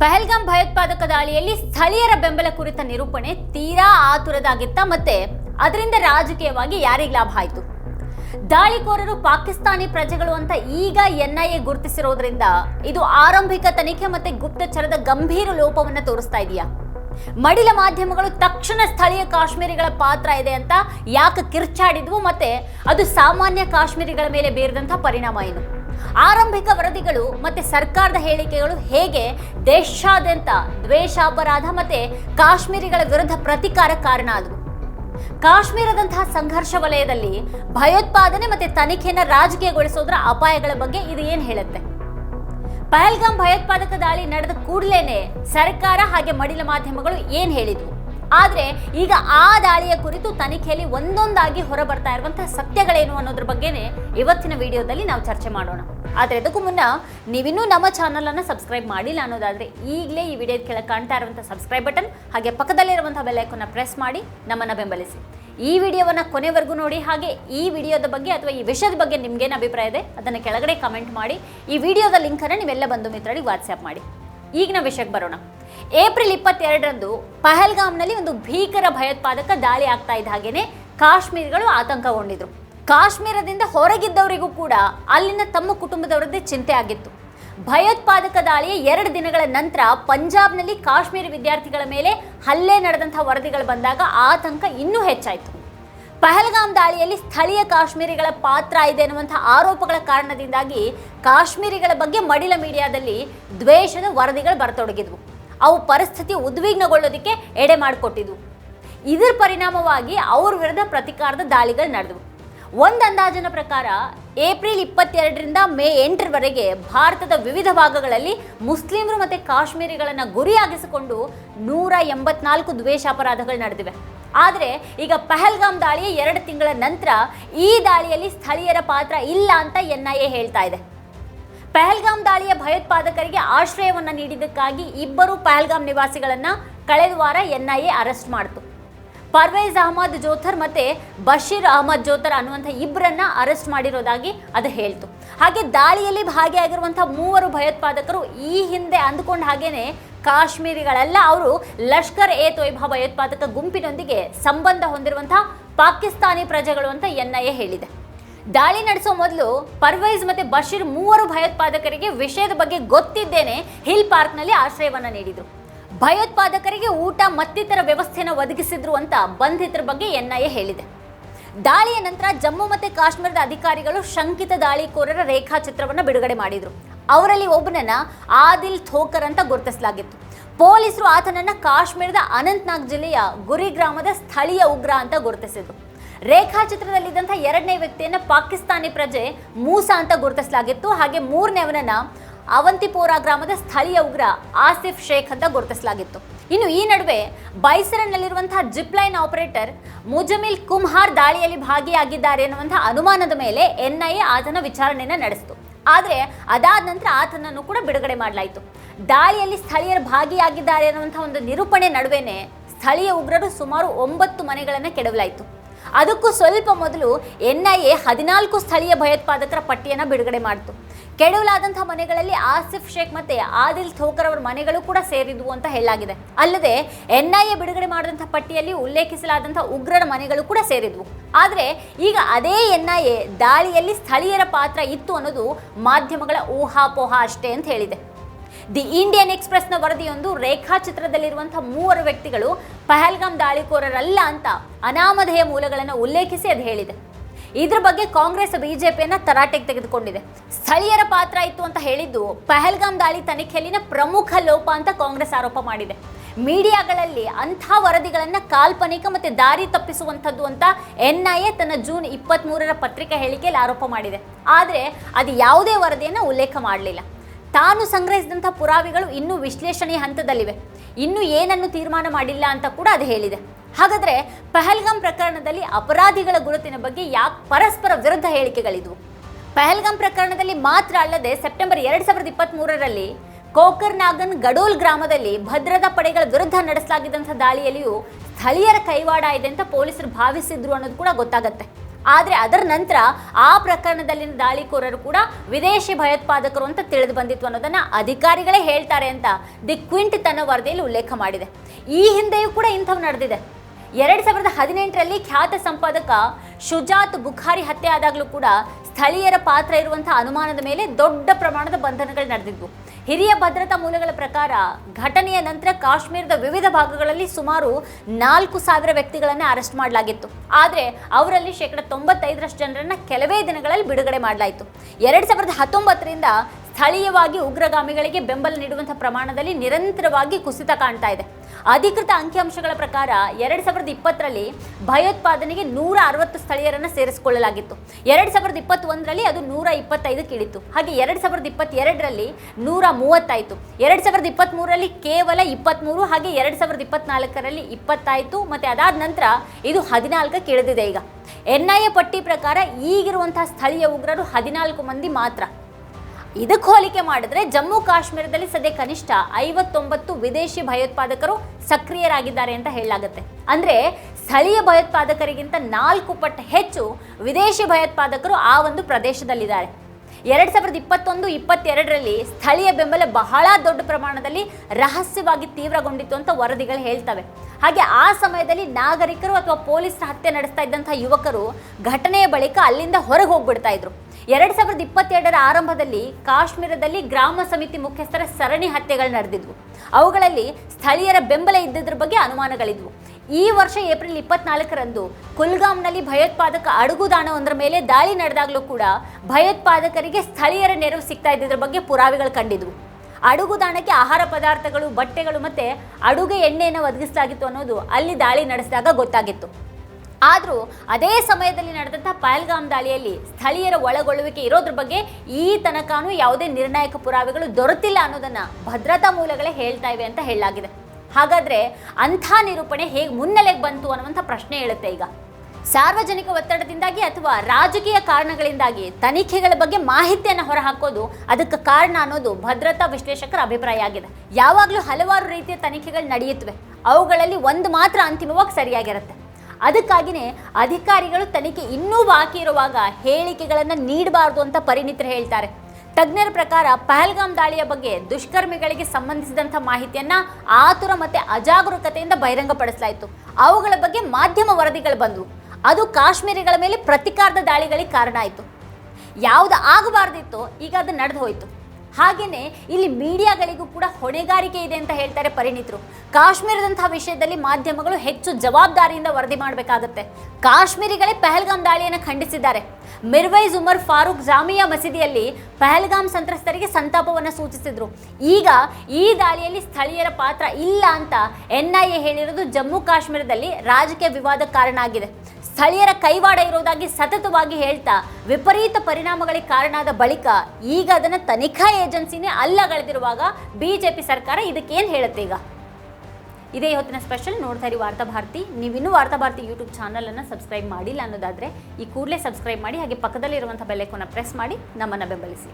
ಪಹಲ್ಗಾಮ್ ಭಯೋತ್ಪಾದಕ ದಾಳಿಯಲ್ಲಿ ಸ್ಥಳೀಯರ ಬೆಂಬಲ ಕುರಿತ ನಿರೂಪಣೆ ತೀರಾ ಆತುರದಾಗಿತ್ತ ಮತ್ತೆ ಅದರಿಂದ ರಾಜಕೀಯವಾಗಿ ಯಾರಿಗೆ ಲಾಭ ಆಯಿತು? ದಾಳಿಕೋರರು ಪಾಕಿಸ್ತಾನಿ ಪ್ರಜೆಗಳು ಅಂತ ಈಗ ಎನ್ಐಎ ಗುರುತಿಸಿರೋದ್ರಿಂದ ಇದು ಆರಂಭಿಕ ತನಿಖೆ ಮತ್ತೆ ಗುಪ್ತಚರದ ಗಂಭೀರ ಲೋಪವನ್ನು ತೋರಿಸ್ತಾ ಇದೆಯಾ? ಮಡಿಲ ಮಾಧ್ಯಮಗಳು ತಕ್ಷಣ ಸ್ಥಳೀಯ ಕಾಶ್ಮೀರಿಗಳ ಪಾತ್ರ ಇದೆ ಅಂತ ಯಾಕೆ ಕಿರ್ಚಾಡಿದ್ವು ಮತ್ತೆ ಅದು ಸಾಮಾನ್ಯ ಕಾಶ್ಮೀರಿಗಳ ಮೇಲೆ ಬೀರಿದಂಥ ಪರಿಣಾಮ ಏನು? ಆರಂಭಿಕ ವರದಿಗಳು ಮತ್ತೆ ಸರ್ಕಾರದ ಹೇಳಿಕೆಗಳು ಹೇಗೆ ದೇಶಾದ್ಯಂತ ದ್ವೇಷಾಪರಾಧ ಮತ್ತೆ ಕಾಶ್ಮೀರಿಗಳ ವಿರುದ್ಧ ಪ್ರತಿಕಾರ ಕಾರಣ ಆದವು ಕಾಶ್ಮೀರದಂತಹ ಸಂಘರ್ಷ ವಲಯದಲ್ಲಿ ಭಯೋತ್ಪಾದನೆ ಮತ್ತೆ ತನಿಖೆಯನ್ನು ರಾಜಕೀಯಗೊಳಿಸೋದ್ರ ಅಪಾಯಗಳ ಬಗ್ಗೆ ಇದು ಏನು ಹೇಳುತ್ತೆ? ಪಹಲ್ಗಾಮ್ ಭಯೋತ್ಪಾದಕ ದಾಳಿ ನಡೆದ ಕೂಡಲೇನೆ ಸರ್ಕಾರ ಹಾಗೆ ಮಡಿಲ ಮಾಧ್ಯಮಗಳು ಏನು ಹೇಳಿದ್ವು? ಆದ್ರೆ ಈಗ ಆ ದಾಳಿಯ ಕುರಿತು ತನಿಖೆಯಲ್ಲಿ ಒಂದೊಂದಾಗಿ ಹೊರ ಬರ್ತಾ ಇರುವಂತಹ ಸತ್ಯಗಳೇನು ಅನ್ನೋದ್ರ ಬಗ್ಗೆನೇ ಇವತ್ತಿನ ವಿಡಿಯೋದಲ್ಲಿ ನಾವು ಚರ್ಚೆ ಮಾಡೋಣ. ಆದರೆ ಇದಕ್ಕೂ ಮುನ್ನ ನೀವಿನ್ನೂ ನಮ್ಮ ಚಾನಲನ್ನು ಸಬ್ಸ್ಕ್ರೈಬ್ ಮಾಡಿಲ್ಲ ಅನ್ನೋದಾದ್ರೆ ಈಗಲೇ ಈ ವಿಡಿಯೋದ ಕೆಳಗೆ ಕಾಣ್ತಾ ಇರುವಂಥ ಸಬ್ಸ್ಕ್ರೈಬ್ ಬಟನ್ ಹಾಗೆ ಪಕ್ಕದಲ್ಲಿರುವಂಥ ಬೆಲ್ ಐಕನ್ನ ಪ್ರೆಸ್ ಮಾಡಿ ನಮ್ಮನ್ನ ಬೆಂಬಲಿಸಿ. ಈ ವಿಡಿಯೋವನ್ನ ಕೊನೆವರೆಗೂ ನೋಡಿ, ಹಾಗೆ ಈ ವಿಡಿಯೋದ ಬಗ್ಗೆ ಅಥವಾ ಈ ವಿಷಯದ ಬಗ್ಗೆ ನಿಮ್ಗೇನು ಅಭಿಪ್ರಾಯ ಇದೆ ಅದನ್ನು ಕೆಳಗಡೆ ಕಮೆಂಟ್ ಮಾಡಿ, ಈ ವಿಡಿಯೋದ ಲಿಂಕನ್ನು ನೀವೆಲ್ಲ ಬಂಧು ಮಿತ್ರರಿಗೆ ವಾಟ್ಸ್ಆ್ಯಪ್ ಮಾಡಿ. ಈಗಿನ ವಿಷಯಕ್ಕೆ ಬರೋಣ. ಏಪ್ರಿಲ್ ಇಪ್ಪತ್ತೆರಡರಂದು ಪಹಲ್ಗಾಮ್ನಲ್ಲಿ ಒಂದು ಭೀಕರ ಭಯೋತ್ಪಾದಕ ದಾಳಿ ಆಗ್ತಾ ಇದ್ದ ಹಾಗೇನೆ ಕಾಶ್ಮೀರಿಗಳು ಆತಂಕಗೊಂಡಿದ್ರು. ಕಾಶ್ಮೀರದಿಂದ ಹೊರಗಿದ್ದವರಿಗೂ ಕೂಡ ಅಲ್ಲಿನ ತಮ್ಮ ಕುಟುಂಬದವರದ್ದೇ ಚಿಂತೆ ಆಗಿತ್ತು. ಭಯೋತ್ಪಾದಕ ದಾಳಿಯ ಎರಡು ದಿನಗಳ ನಂತರ ಪಂಜಾಬ್ನಲ್ಲಿ ಕಾಶ್ಮೀರಿ ವಿದ್ಯಾರ್ಥಿಗಳ ಮೇಲೆ ಹಲ್ಲೆ ನಡೆದಂತಹ ವರದಿಗಳು ಬಂದಾಗ ಆತಂಕ ಇನ್ನೂ ಹೆಚ್ಚಾಯಿತು. ಪಹಲ್ಗಾಮ್ ದಾಳಿಯಲ್ಲಿ ಸ್ಥಳೀಯ ಕಾಶ್ಮೀರಿಗಳ ಪಾತ್ರ ಇದೆ ಎನ್ನುವಂಥ ಆರೋಪಗಳ ಕಾರಣದಿಂದಾಗಿ ಕಾಶ್ಮೀರಿಗಳ ಬಗ್ಗೆ ಮಡಿಲ ಮೀಡಿಯಾದಲ್ಲಿ ದ್ವೇಷದ ವರದಿಗಳು ಬರತೊಡಗಿದ್ವು. ಅವು ಪರಿಸ್ಥಿತಿ ಉದ್ವಿಗ್ನಗೊಳ್ಳೋದಕ್ಕೆ ಎಡೆ ಮಾಡಿಕೊಟ್ಟಿದ್ವು ಇದರ ಪರಿಣಾಮವಾಗಿ ಅವ್ರ ವಿರುದ್ಧ ಪ್ರತಿಕಾರದ ದಾಳಿಗಳು ನಡೆದವು. ಒಂದು ಅಂದಾಜಿನ ಪ್ರಕಾರ ಏಪ್ರಿಲ್ ಇಪ್ಪತ್ತೆರಡರಿಂದ ಮೇ ಎಂಟರವರೆಗೆ ಭಾರತದ ವಿವಿಧ ಭಾಗಗಳಲ್ಲಿ ಮುಸ್ಲಿಮರು ಮತ್ತು ಕಾಶ್ಮೀರಿಗಳನ್ನು ಗುರಿಯಾಗಿಸಿಕೊಂಡು ನೂರ ಎಂಬತ್ನಾಲ್ಕು ದ್ವೇಷ ಅಪರಾಧಗಳು ನಡೆದಿವೆ. ಆದರೆ ಈಗ ಪಹಲ್ಗಾಮ್ ದಾಳಿಯ ಎರಡು ತಿಂಗಳ ನಂತರ ಈ ದಾಳಿಯಲ್ಲಿ ಸ್ಥಳೀಯರ ಪಾತ್ರ ಇಲ್ಲ ಅಂತ ಎನ್ ಐ ಎ ಹೇಳ್ತಾ ಇದೆ. ಪಹಲ್ಗಾಮ್ ದಾಳಿಯ ಭಯೋತ್ಪಾದಕರಿಗೆ ಆಶ್ರಯವನ್ನು ನೀಡಿದ್ದಕ್ಕಾಗಿ ಇಬ್ಬರು ಪಹಲ್ಗಾಮ್ ನಿವಾಸಿಗಳನ್ನು ಕಳೆದ ವಾರ ಎನ್ ಐ ಎ ಅರೆಸ್ಟ್ ಮಾಡಿತು. ಪರ್ವೇಜ್ ಅಹಮದ್ ಜೋಥರ್ ಮತ್ತು ಬಶೀರ್ ಅಹಮದ್ ಜೋಥರ್ ಅನ್ನುವಂಥ ಇಬ್ಬರನ್ನ ಅರೆಸ್ಟ್ ಮಾಡಿರೋದಾಗಿ ಅದು ಹೇಳ್ತು. ಹಾಗೆ ದಾಳಿಯಲ್ಲಿ ಭಾಗಿಯಾಗಿರುವಂಥ ಮೂವರು ಭಯೋತ್ಪಾದಕರು ಈ ಹಿಂದೆ ಅಂದುಕೊಂಡ ಹಾಗೇನೆ ಕಾಶ್ಮೀರಿಗಳೆಲ್ಲ ಅವರು ಲಷ್ಕರ್ ಎ ತೊಯ್ಬಾ ಭಯೋತ್ಪಾದಕ ಗುಂಪಿನೊಂದಿಗೆ ಸಂಬಂಧ ಹೊಂದಿರುವಂಥ ಪಾಕಿಸ್ತಾನಿ ಪ್ರಜೆಗಳು ಅಂತ ಎನ್ ಐ ಎ ಹೇಳಿದೆ. ದಾಳಿ ನಡೆಸೋ ಮೊದಲು ಪರ್ವೈಸ್ ಮತ್ತೆ ಬಶೀರ್ ಮೂವರು ಭಯೋತ್ಪಾದಕರಿಗೆ ವಿಷಯದ ಬಗ್ಗೆ ಗೊತ್ತಿದ್ದೇನೆ. ಹಿಲ್ ಪಾರ್ಕ್ನಲ್ಲಿ ಆಶ್ರಯವನ್ನ ನೀಡಿದರು. ಭಯೋತ್ಪಾದಕರಿಗೆ ಊಟ ಮತ್ತಿತರ ವ್ಯವಸ್ಥೆಯನ್ನು ಒದಗಿಸಿದ್ರು ಅಂತ ಬಂಧಿತರ ಬಗ್ಗೆ ಎನ್ಐಎ ಹೇಳಿದೆ. ದಾಳಿಯ ನಂತರ ಜಮ್ಮು ಮತ್ತು ಕಾಶ್ಮೀರದ ಅಧಿಕಾರಿಗಳು ಶಂಕಿತ ದಾಳಿಕೋರರ ರೇಖಾಚಿತ್ರವನ್ನು ಬಿಡುಗಡೆ ಮಾಡಿದ್ರು. ಅವರಲ್ಲಿ ಒಬ್ಬನನ್ನ ಆದಿಲ್ ಥೋಕರ್ ಅಂತ ಗುರುತಿಸಲಾಗಿತ್ತು. ಪೊಲೀಸರು ಆತನನ್ನ ಕಾಶ್ಮೀರದ ಅನಂತ್ನಾಗ್ ಜಿಲ್ಲೆಯ ಗುರಿ ಗ್ರಾಮದ ಸ್ಥಳೀಯ ಉಗ್ರ ಅಂತ ಗುರುತಿಸಿದ್ರು. ರೇಖಾಚಿತ್ರದಲ್ಲಿದ್ದಂಥ ಎರಡನೇ ವ್ಯಕ್ತಿಯನ್ನ ಪಾಕಿಸ್ತಾನಿ ಪ್ರಜೆ ಮೂಸಾ ಅಂತ ಗುರುತಿಸಲಾಗಿತ್ತು. ಹಾಗೆ ಮೂರನೇವನನ್ನ ಅವಂತಿಪೋರಾ ಗ್ರಾಮದ ಸ್ಥಳೀಯ ಉಗ್ರ ಆಸಿಫ್ ಶೇಖ್ ಅಂತ ಗುರುತಿಸಲಾಗಿತ್ತು. ಇನ್ನು ಈ ನಡುವೆ ಬೈಸರನ್ನಲ್ಲಿರುವಂತಹ ಜಿಪ್ಲೈನ್ ಆಪರೇಟರ್ ಮುಜಮಿಲ್ ಕುಮ್ಹಾರ್ ದಾಳಿಯಲ್ಲಿ ಭಾಗಿಯಾಗಿದ್ದಾರೆ ಎನ್ನುವಂತಹ ಅನುಮಾನದ ಮೇಲೆ ಎನ್ಐಎ ಆತನ ವಿಚಾರಣೆಯನ್ನು ನಡೆಸಿತು. ಆದರೆ ಅದಾದ ನಂತರ ಆತನನ್ನು ಕೂಡ ಬಿಡುಗಡೆ ಮಾಡಲಾಯಿತು. ದಾಳಿಯಲ್ಲಿ ಸ್ಥಳೀಯರು ಭಾಗಿಯಾಗಿದ್ದಾರೆ ಅನ್ನುವಂಥ ಒಂದು ನಿರೂಪಣೆ ನಡುವೆನೆ ಸ್ಥಳೀಯ ಉಗ್ರರು ಸುಮಾರು ಒಂಬತ್ತು ಮನೆಗಳನ್ನು ಕೆಡವಲಾಯಿತು. ಅದಕ್ಕೂ ಸ್ವಲ್ಪ ಮೊದಲು ಎನ್ ಐ ಎ ಹದಿನಾಲ್ಕು ಸ್ಥಳೀಯ ಭಯೋತ್ಪಾದಕರ ಪಟ್ಟಿಯನ್ನು ಬಿಡುಗಡೆ ಮಾಡಿತು. ಕೆಡವಲಾದಂಥ ಮನೆಗಳಲ್ಲಿ ಆಸಿಫ್ ಶೇಖ್ ಮತ್ತೆ ಆದಿಲ್ ಥೋಕರ್ ಅವರ ಮನೆಗಳು ಕೂಡ ಸೇರಿದ್ವು ಅಂತ ಹೇಳಲಾಗಿದೆ. ಅಲ್ಲದೆ ಎನ್ ಐ ಎ ಬಿಡುಗಡೆ ಮಾಡಿದಂಥ ಪಟ್ಟಿಯಲ್ಲಿ ಉಲ್ಲೇಖಿಸಲಾದಂಥ ಉಗ್ರರ ಮನೆಗಳು ಕೂಡ ಸೇರಿದ್ವು. ಆದರೆ ಈಗ ಅದೇ ಎನ್ ಐ ಎ ದಾಳಿಯಲ್ಲಿ ಸ್ಥಳೀಯರ ಪಾತ್ರ ಇತ್ತು ಅನ್ನೋದು ಮಾಧ್ಯಮಗಳ ಊಹಾಪೋಹ ಅಷ್ಟೇ ಅಂತ ಹೇಳಿದೆ. ದಿ ಇಂಡಿಯನ್ ಎಕ್ಸ್ಪ್ರೆಸ್ನ ವರದಿಯೊಂದು ರೇಖಾಚಿತ್ರದಲ್ಲಿರುವಂತಹ ಮೂವರು ವ್ಯಕ್ತಿಗಳು ಪಹಲ್ಗಾಮ್ ದಾಳಿಕೋರರಲ್ಲ ಅಂತ ಅನಾಮಧೇಯ ಮೂಲಗಳನ್ನು ಉಲ್ಲೇಖಿಸಿ ಅದು ಹೇಳಿದೆ. ಇದ್ರ ಬಗ್ಗೆ ಕಾಂಗ್ರೆಸ್ ಬಿಜೆಪಿಯನ್ನ ತರಾಟೆಗೆ ತೆಗೆದುಕೊಂಡಿದೆ. ಸ್ಥಳೀಯರ ಪಾತ್ರ ಇತ್ತು ಅಂತ ಹೇಳಿದ್ದು ಪಹಲ್ಗಾಮ್ ದಾಳಿ ತನಿಖೆಯಲ್ಲಿನ ಪ್ರಮುಖ ಲೋಪ ಅಂತ ಕಾಂಗ್ರೆಸ್ ಆರೋಪ ಮಾಡಿದೆ. ಮೀಡಿಯಾಗಳಲ್ಲಿ ಅಂಥ ವರದಿಗಳನ್ನು ಕಾಲ್ಪನಿಕ ಮತ್ತೆ ದಾರಿ ತಪ್ಪಿಸುವಂಥದ್ದು ಅಂತ ಎನ್ಐಎ ತನ್ನ ಜೂನ್ ಇಪ್ಪತ್ತ್ಮೂರರ ಪತ್ರಿಕಾ ಹೇಳಿಕೆಯಲ್ಲಿ ಆರೋಪ ಮಾಡಿದೆ. ಆದರೆ ಅದು ಯಾವುದೇ ವರದಿಯನ್ನು ಉಲ್ಲೇಖ ಮಾಡಲಿಲ್ಲ. ತಾನು ಸಂಗ್ರಹಿಸಿದಂಥ ಪುರಾವೆಗಳು ಇನ್ನೂ ವಿಶ್ಲೇಷಣೆಯ ಹಂತದಲ್ಲಿವೆ. ಇನ್ನೂ ಏನನ್ನು ತೀರ್ಮಾನ ಮಾಡಿಲ್ಲ ಅಂತ ಕೂಡ ಅದು ಹೇಳಿದೆ. ಹಾಗಾದರೆ ಪಹಲ್ಗಾಮ್ ಪ್ರಕರಣದಲ್ಲಿ ಅಪರಾಧಿಗಳ ಗುರುತಿನ ಬಗ್ಗೆ ಯಾಕೆ ಪರಸ್ಪರ ವಿರುದ್ಧ ಹೇಳಿಕೆಗಳಿದ್ವು? ಪಹಲ್ಗಾಮ್ ಪ್ರಕರಣದಲ್ಲಿ ಮಾತ್ರ ಅಲ್ಲದೆ ಸೆಪ್ಟೆಂಬರ್ ಎರಡು ಸಾವಿರದ ಇಪ್ಪತ್ತ್ ಮೂರರಲ್ಲಿ ಕೋಕರ್ನಾಗನ್ ಗಡೋಲ್ ಗ್ರಾಮದಲ್ಲಿ ಭದ್ರತಾ ಪಡೆಗಳ ವಿರುದ್ಧ ನಡೆಸಲಾಗಿದ್ದಂಥ ದಾಳಿಯಲ್ಲಿಯೂ ಸ್ಥಳೀಯರ ಕೈವಾಡ ಇದೆ ಅಂತ ಪೊಲೀಸರು ಭಾವಿಸಿದ್ರು ಅನ್ನೋದು ಕೂಡ ಗೊತ್ತಾಗತ್ತೆ. ಆದರೆ ಅದರ ನಂತರ ಆ ಪ್ರಕರಣದಲ್ಲಿನ ದಾಳಿಕೋರರು ಕೂಡ ವಿದೇಶಿ ಭಯೋತ್ಪಾದಕರು ಅಂತ ತಿಳಿದು ಬಂದಿತ್ತು ಅನ್ನೋದನ್ನು ಅಧಿಕಾರಿಗಳೇ ಹೇಳ್ತಾರೆ ಅಂತ ದಿ ಕ್ವಿಂಟ್ ತನ್ನ ವರದಿಯಲ್ಲಿ ಉಲ್ಲೇಖ ಮಾಡಿದೆ. ಈ ಹಿಂದೆಯೂ ಕೂಡ ಇಂಥವು ನಡೆದಿದೆ. ಎರಡು ಸಾವಿರದ ಹದಿನೆಂಟರಲ್ಲಿ ಖ್ಯಾತ ಸಂಪಾದಕ ಶುಜಾತ್ ಬುಖಾರಿ ಹತ್ಯೆ ಆದಾಗಲೂ ಕೂಡ ಸ್ಥಳೀಯರ ಪಾತ್ರ ಇರುವಂತಹ ಅನುಮಾನದ ಮೇಲೆ ದೊಡ್ಡ ಪ್ರಮಾಣದ ಬಂಧನಗಳು ನಡೆದಿದ್ವು. ಹಿರಿಯ ಭದ್ರತಾ ಮೂಲಗಳ ಪ್ರಕಾರ ಘಟನೆಯ ನಂತರ ಕಾಶ್ಮೀರದ ವಿವಿಧ ಭಾಗಗಳಲ್ಲಿ ಸುಮಾರು ನಾಲ್ಕು ಸಾವಿರ ವ್ಯಕ್ತಿಗಳನ್ನು ಅರೆಸ್ಟ್ ಮಾಡಲಾಗಿತ್ತು. ಆದರೆ ಅವರಲ್ಲಿ ಶೇಕಡ ತೊಂಬತ್ತೈದರಷ್ಟು ಜನರನ್ನ ಕೆಲವೇ ದಿನಗಳಲ್ಲಿ ಬಿಡುಗಡೆ ಮಾಡಲಾಯಿತು. ಎರಡು ಸಾವಿರದ ಹತ್ತೊಂಬತ್ತರಿಂದ ಸ್ಥಳೀಯವಾಗಿ ಉಗ್ರಗಾಮಿಗಳಿಗೆ ಬೆಂಬಲ ನೀಡುವಂಥ ಪ್ರಮಾಣದಲ್ಲಿ ನಿರಂತರವಾಗಿ ಕುಸಿತ ಕಾಣ್ತಾ ಇದೆ. ಅಧಿಕೃತ ಅಂಕಿಅಂಶಗಳ ಪ್ರಕಾರ ಎರಡು ಸಾವಿರದ ಇಪ್ಪತ್ತರಲ್ಲಿ ಭಯೋತ್ಪಾದನೆಗೆ ನೂರ ಅರವತ್ತು ಸ್ಥಳೀಯರನ್ನು ಸೇರಿಸಿಕೊಳ್ಳಲಾಗಿತ್ತು. ಎರಡು ಸಾವಿರದ ಇಪ್ಪತ್ತೊಂದರಲ್ಲಿ ಅದು ನೂರ ಇಪ್ಪತ್ತೈದಕ್ಕೆ ಇಳಿತು ಹಾಗೆ ಎರಡು ಸಾವಿರದ ಇಪ್ಪತ್ತೆರಡರಲ್ಲಿ ನೂರ ಮೂವತ್ತಾಯಿತು. ಎರಡು ಸಾವಿರದ ಇಪ್ಪತ್ತ್ಮೂರರಲ್ಲಿ ಕೇವಲ ಇಪ್ಪತ್ತ್ಮೂರು, ಹಾಗೆ ಎರಡು ಸಾವಿರದ ಇಪ್ಪತ್ತ್ನಾಲ್ಕರಲ್ಲಿ ಇಪ್ಪತ್ತಾಯಿತು. ಮತ್ತೆ ಅದಾದ ನಂತರ ಇದು ಹದಿನಾಲ್ಕಕ್ಕೆ ಇಳಿದಿದೆ ಈಗ. ಎನ್ ಐ ಎ ಪಟ್ಟಿ ಪ್ರಕಾರ ಈಗಿರುವಂತಹ ಸ್ಥಳೀಯ ಉಗ್ರರು ಹದಿನಾಲ್ಕು ಮಂದಿ ಮಾತ್ರ. ಇದಕ್ಕೆ ಹೋಲಿಕೆ ಮಾಡಿದ್ರೆ ಜಮ್ಮು ಕಾಶ್ಮೀರದಲ್ಲಿ ಸದ್ಯ ಕನಿಷ್ಠ ಐವತ್ತೊಂಬತ್ತು ವಿದೇಶಿ ಭಯೋತ್ಪಾದಕರು ಸಕ್ರಿಯರಾಗಿದ್ದಾರೆ ಅಂತ ಹೇಳಲಾಗುತ್ತೆ. ಅಂದ್ರೆ ಸ್ಥಳೀಯ ಭಯೋತ್ಪಾದಕರಿಗಿಂತ ನಾಲ್ಕು ಪಟ್ಟು ಹೆಚ್ಚು ವಿದೇಶಿ ಭಯೋತ್ಪಾದಕರು ಆ ಒಂದು ಪ್ರದೇಶದಲ್ಲಿದ್ದಾರೆ. ಎರಡ್ ಸಾವಿರದ ಇಪ್ಪತ್ತೊಂದು, ಇಪ್ಪತ್ತೆರಡರಲ್ಲಿ ಸ್ಥಳೀಯ ಬೆಂಬಲ ಬಹಳ ದೊಡ್ಡ ಪ್ರಮಾಣದಲ್ಲಿ ರಹಸ್ಯವಾಗಿ ತೀವ್ರಗೊಂಡಿತ್ತು ಅಂತ ವರದಿಗಳು ಹೇಳ್ತವೆ. ಹಾಗೆ ಆ ಸಮಯದಲ್ಲಿ ನಾಗರಿಕರು ಅಥವಾ ಪೊಲೀಸ್ ಹತ್ಯೆ ನಡೆಸ್ತಾ ಇದ್ದಂತಹ ಯುವಕರು ಘಟನೆಯ ಬಳಿಕ ಅಲ್ಲಿಂದ ಹೊರಗೆ ಹೋಗ್ಬಿಡ್ತಾ ಇದ್ರು. ಎರಡ್ ಸಾವಿರದ ಇಪ್ಪತ್ತೆರಡರ ಆರಂಭದಲ್ಲಿ ಕಾಶ್ಮೀರದಲ್ಲಿ ಗ್ರಾಮ ಸಮಿತಿ ಮುಖ್ಯಸ್ಥರ ಸರಣಿ ಹತ್ಯೆಗಳು ನಡೆದಿದ್ವು. ಅವುಗಳಲ್ಲಿ ಸ್ಥಳೀಯರ ಬೆಂಬಲ ಇದ್ದದ್ರ ಬಗ್ಗೆ ಅನುಮಾನಗಳಿದ್ವು. ಈ ವರ್ಷ ಏಪ್ರಿಲ್ ಇಪ್ಪತ್ನಾಲ್ಕರಂದು ಕುಲ್ಗಾಮ್ನಲ್ಲಿ ಭಯೋತ್ಪಾದಕ ಅಡುಗುದಾಣವೊಂದರ ಮೇಲೆ ದಾಳಿ ನಡೆದಾಗಲೂ ಕೂಡ ಭಯೋತ್ಪಾದಕರಿಗೆ ಸ್ಥಳೀಯರ ನೆರವು ಸಿಗ್ತಾ ಇದ್ದಿದ್ರ ಬಗ್ಗೆ ಪುರಾವೆಗಳು ಕಂಡಿದ್ವು. ಅಡುಗುದಾಣಕ್ಕೆ ಆಹಾರ ಪದಾರ್ಥಗಳು, ಬಟ್ಟೆಗಳು ಮತ್ತು ಅಡುಗೆ ಎಣ್ಣೆಯನ್ನು ಒದಗಿಸಲಾಗಿತ್ತು ಅನ್ನೋದು ಅಲ್ಲಿ ದಾಳಿ ನಡೆಸಿದಾಗ ಗೊತ್ತಾಗಿತ್ತು. ಆದರೂ ಅದೇ ಸಮಯದಲ್ಲಿ ನಡೆದಂಥ ಪಹಲ್ಗಾಮ್ ದಾಳಿಯಲ್ಲಿ ಸ್ಥಳೀಯರ ಒಳಗೊಳ್ಳುವಿಕೆ ಇರೋದ್ರ ಬಗ್ಗೆ ಈ ತನಕನೂ ಯಾವುದೇ ನಿರ್ಣಾಯಕ ಪುರಾವೆಗಳು ದೊರೆತಿಲ್ಲ ಅನ್ನೋದನ್ನು ಭದ್ರತಾ ಮೂಲಗಳೇ ಹೇಳ್ತಾ ಇವೆ ಅಂತ ಹೇಳಲಾಗಿದೆ. ಹಾಗಾದ್ರೆ ಅಂಥ ನಿರೂಪಣೆ ಹೇಗೆ ಮುನ್ನೆಲೆಗೆ ಬಂತು ಅನ್ನುವಂಥ ಪ್ರಶ್ನೆ ಹೇಳುತ್ತೆ ಈಗ. ಸಾರ್ವಜನಿಕ ಒತ್ತಡದಿಂದಾಗಿ ಅಥವಾ ರಾಜಕೀಯ ಕಾರಣಗಳಿಂದಾಗಿ ತನಿಖೆಗಳ ಬಗ್ಗೆ ಮಾಹಿತಿಯನ್ನು ಹೊರಹಾಕೋದು ಅದಕ್ಕೆ ಕಾರಣ ಅನ್ನೋದು ಭದ್ರತಾ ವಿಶ್ಲೇಷಕರ ಅಭಿಪ್ರಾಯ ಆಗಿದೆ. ಯಾವಾಗಲೂ ಹಲವಾರು ರೀತಿಯ ತನಿಖೆಗಳು ನಡೆಯುತ್ತವೆ. ಅವುಗಳಲ್ಲಿ ಒಂದು ಮಾತ್ರ ಅಂತಿಮವಾಗಿ ಸರಿಯಾಗಿರುತ್ತೆ. ಅದಕ್ಕಾಗಿಯೇ ಅಧಿಕಾರಿಗಳು ತನಿಖೆ ಇನ್ನೂ ಬಾಕಿ ಇರುವಾಗ ಹೇಳಿಕೆಗಳನ್ನು ನೀಡಬಾರ್ದು ಅಂತ ಪರಿಣಿತರು ಹೇಳ್ತಾರೆ. ತಜ್ಞರ ಪ್ರಕಾರ ಪಹಲ್ಗಾಮ್ ದಾಳಿಯ ಬಗ್ಗೆ ದುಷ್ಕರ್ಮಿಗಳಿಗೆ ಸಂಬಂಧಿಸಿದಂಥ ಮಾಹಿತಿಯನ್ನ ಆತುರ ಮತ್ತೆ ಅಜಾಗರೂಕತೆಯಿಂದ ಬಹಿರಂಗಪಡಿಸಲಾಯಿತು. ಅವುಗಳ ಬಗ್ಗೆ ಮಾಧ್ಯಮ ವರದಿಗಳು ಬಂದವು. ಅದು ಕಾಶ್ಮೀರಿಗಳ ಮೇಲೆ ಪ್ರತಿಕಾರದ ದಾಳಿಗಳಿಗೆ ಕಾರಣ ಆಯಿತು. ಯಾವುದು ಆಗಬಾರ್ದಿತ್ತು ಈಗ ಅದು ನಡೆದು ಹೋಯಿತು. ಹಾಗೇನೆ ಇಲ್ಲಿ ಮೀಡಿಯಾಗಳಿಗೂ ಕೂಡ ಹೊಣೆಗಾರಿಕೆ ಇದೆ ಅಂತ ಹೇಳ್ತಾರೆ ಪರಿಣಿತರು. ಕಾಶ್ಮೀರದಂತಹ ವಿಷಯದಲ್ಲಿ ಮಾಧ್ಯಮಗಳು ಹೆಚ್ಚು ಜವಾಬ್ದಾರಿಯಿಂದ ವರದಿ ಮಾಡಬೇಕಾಗತ್ತೆ. ಕಾಶ್ಮೀರಿಗಳೇ ಪಹಲ್ಗಾಮ್ ದಾಳಿಯನ್ನು ಖಂಡಿಸಿದ್ದಾರೆ. ಮಿರ್ವೈಜ್ ಉಮರ್ ಫಾರೂಕ್ ಜಾಮಿಯಾ ಮಸೀದಿಯಲ್ಲಿ ಪಹಲ್ಗಾಮ್ ಸಂತ್ರಸ್ತರಿಗೆ ಸಂತಾಪವನ್ನು ಸೂಚಿಸಿದ್ರು. ಈಗ ಈ ದಾಳಿಯಲ್ಲಿ ಸ್ಥಳೀಯರ ಪಾತ್ರ ಇಲ್ಲ ಅಂತ ಎನ್ ಐ ಹೇಳಿರೋದು ಜಮ್ಮು ಕಾಶ್ಮೀರದಲ್ಲಿ ರಾಜಕೀಯ ವಿವಾದ ಕಾರಣ ಆಗಿದೆ. ಸ್ಥಳೀಯರ ಕೈವಾಡ ಇರೋದಾಗಿ ಸತತವಾಗಿ ಹೇಳ್ತಾ ವಿಪರೀತ ಪರಿಣಾಮಗಳಿಗೆ ಕಾರಣ ಆದ ಬಳಿಕ ಈಗ ಅದನ್ನು ತನಿಖಾ ಏಜೆನ್ಸಿನೇ ಅಲ್ಲಗಳೆದಿರುವಾಗ ಬಿಜೆಪಿ ಸರ್ಕಾರ ಇದಕ್ಕೇನು ಹೇಳುತ್ತೆ ಈಗ? ಇದೇ ಇವತ್ತಿನ ಸ್ಪೆಷಲ್ ನೋಡ್ತಾ ಇರಿ ವಾರ್ತಾಭಾರತಿ ನೀವಿನ್ನೂ ವಾರ್ತಾ ಭಾರತಿ ಯೂಟ್ಯೂಬ್ ಚಾನಲನ್ನು ಸಬ್ಸ್ಕ್ರೈಬ್ ಮಾಡಿಲ್ಲ ಅನ್ನೋದಾದರೆ ಈ ಕೂಡಲೇ ಸಬ್ಸ್ಕ್ರೈಬ್ ಮಾಡಿ ಹಾಗೆ ಪಕ್ಕದಲ್ಲಿರುವಂಥ ಬೆಲ್ಲೈಕೋನ ಪ್ರೆಸ್ ಮಾಡಿ ನಮ್ಮನ್ನು ಬೆಂಬಲಿಸಿ.